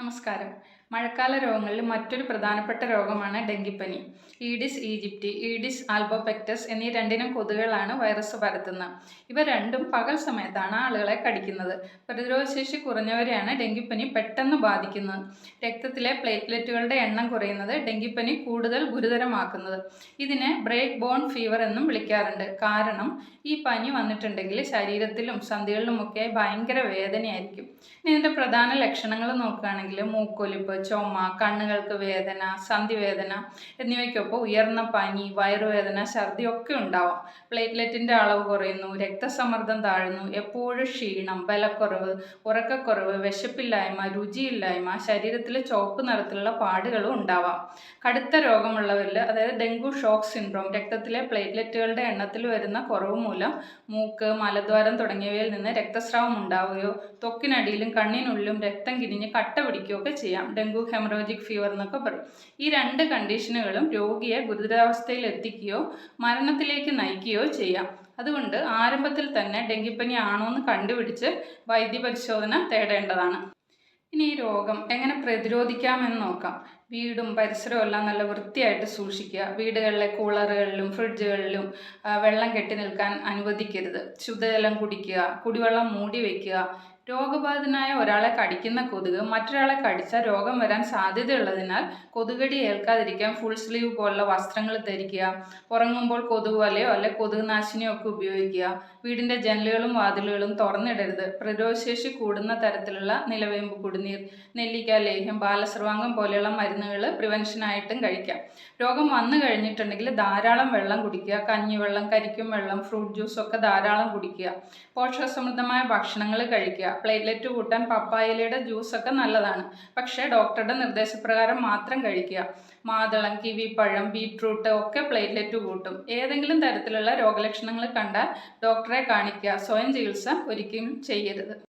നമസ്കാരം മഴക്കാല രോഗങ്ങളിൽ മറ്റൊരു പ്രധാനപ്പെട്ട രോഗമാണ് ഡെങ്കിപ്പനി. ഈഡിസ് ഈജിപ്റ്റി ഈഡിസ് ആൽബോപെക്ടസ് എന്നീ രണ്ടിനും കൊതുകുകളാണ് വൈറസ് പരത്തുന്നത്. ഇവ രണ്ടും പകൽ സമയത്താണ് ആളുകളെ കടിക്കുന്നത്. പ്രതിരോധശേഷി കുറഞ്ഞവരെയാണ് ഡെങ്കിപ്പനി പെട്ടെന്ന് ബാധിക്കുന്നത്. രക്തത്തിലെ പ്ലേറ്റ്ലെറ്റുകളുടെ എണ്ണം കുറയുന്നത് ഡെങ്കിപ്പനി കൂടുതൽ ഗുരുതരമാക്കുന്നത്. ഇതിനെ ബ്രേക്ക് ബോൺ ഫീവർ എന്നും വിളിക്കാറുണ്ട്. കാരണം ഈ പനി വന്നിട്ടുണ്ടെങ്കിൽ ശരീരത്തിലും സന്ധികളിലുമൊക്കെ ഭയങ്കര വേദനയായിരിക്കും. ഇതിന്റെ പ്രധാന ലക്ഷണങ്ങൾ നോക്കുകയാണെങ്കിൽ മൂക്കൊലിപ്പ് ചുമ കണ്ണുകൾക്ക് വേദന സന്ധിവേദന എന്നിവയ്ക്കൊപ്പം ഉയർന്ന പനി വയറുവേദന ഛർദി ഒക്കെ ഉണ്ടാവാം. പ്ലേറ്റ്ലെറ്റിന്റെ അളവ് കുറയുന്നു രക്തസമ്മർദ്ദം താഴുന്നു എപ്പോഴും ക്ഷീണം ബലക്കുറവ് ഉറക്കക്കുറവ് വിശപ്പില്ലായ്മ രുചിയില്ലായ്മ ശരീരത്തിൽ ചുവപ്പ് നിറത്തിലുള്ള പാടുകളും ഉണ്ടാവാം. കടുത്ത രോഗമുള്ളവരിൽ അതായത് ഡെങ്കു ഷോക്ക് സിൻഡ്രോം രക്തത്തിലെ പ്ലേറ്റ്ലെറ്റുകളുടെ എണ്ണത്തിൽ വരുന്ന കുറവ് മൂലം മൂക്ക് മലദ്വാരം തുടങ്ങിയവയിൽ നിന്ന് രക്തസ്രാവം ഉണ്ടാവുകയോ ത്വക്കിനടിയിലും കണ്ണിനുള്ളിലും രക്തം കിരിഞ്ഞ് കട്ട പിടിക്കുകയൊക്കെ ചെയ്യാം. ഡെങ്കു ഹെമറോജിക് ഫീവർ എന്നൊക്കെ പറയും. ഈ രണ്ട് കണ്ടീഷനുകളും രോഗിയെ ഗുരുതരാവസ്ഥയിൽ എത്തിക്കുകയോ മരണത്തിലേക്ക് നയിക്കുകയോ ചെയ്യാം. അതുകൊണ്ട് ആരംഭത്തിൽ തന്നെ ഡെങ്കിപ്പനി ആണോ എന്ന് കണ്ടുപിടിച്ച് വൈദ്യപരിശോധന തേടേണ്ടതാണ്. ഇനി ഈ രോഗം എങ്ങനെ പ്രതിരോധിക്കാമെന്ന് നോക്കാം. വീടും പരിസരവും എല്ലാം നല്ല വൃത്തിയായിട്ട് സൂക്ഷിക്കുക. വീടുകളിലെ കൂളറുകളിലും ഫ്രിഡ്ജുകളിലും വെള്ളം കെട്ടി നിൽക്കാൻ അനുവദിക്കരുത്. ശുദ്ധജലം കുടിക്കുക കുടിവെള്ളം മൂടി വയ്ക്കുക രോഗബാധിതനായ ഒരാളെ കടിക്കുന്ന കൊതുക് മറ്റൊരാളെ കടിച്ചാൽ രോഗം വരാൻ സാധ്യതയുള്ളതിനാൽ കൊതുകടി ഏൽക്കാതിരിക്കാൻ ഫുൾ സ്ലീവ് പോലുള്ള വസ്ത്രങ്ങൾ ധരിക്കുക ഉറങ്ങുമ്പോൾ കൊതുക് വലയോ അല്ലെ കൊതുക് നാശിനിയോ ഒക്കെ ഉപയോഗിക്കുക വീടിന്റെ ജനലുകളും വാതിലുകളും തുറന്നിടരുത് പ്രതിരോധശേഷി കൂടുന്ന തരത്തിലുള്ള നിലവേമ്പ് കുടിനീർ നെല്ലിക്ക ലേഹ്യം ബാലസർവാംഗം പോലെയുള്ള മരുന്നുകൾ പ്രിവെൻഷനായിട്ടും കഴിക്കാം. രോഗം വന്നു കഴിഞ്ഞിട്ടുണ്ടെങ്കിൽ ധാരാളം വെള്ളം കുടിക്കുക കഞ്ഞിവെള്ളം കരിക്കും വെള്ളം ഫ്രൂട്ട് ജ്യൂസ് ഒക്കെ ധാരാളം കുടിക്കുക പോഷകസമൃദ്ധമായ ഭക്ഷണങ്ങൾ കഴിക്കുക പ്ലേറ്റ്ലെറ്റ് കൂട്ടാൻ പപ്പായിലയുടെ ജ്യൂസൊക്കെ നല്ലതാണ്. പക്ഷേ ഡോക്ടറുടെ നിർദ്ദേശപ്രകാരം മാത്രം കഴിക്കുക. മാതളം കിവി പഴം ബീട്രൂട്ട് ഒക്കെ പ്ലേറ്റ്ലെറ്റ് കൂട്ടും. ഏതെങ്കിലും തരത്തിലുള്ള രോഗലക്ഷണങ്ങൾ കണ്ടാൽ ഡോക്ടറെ കാണിക്കുക. സ്വയം ചികിത്സ ഒരിക്കലും ചെയ്യരുത്.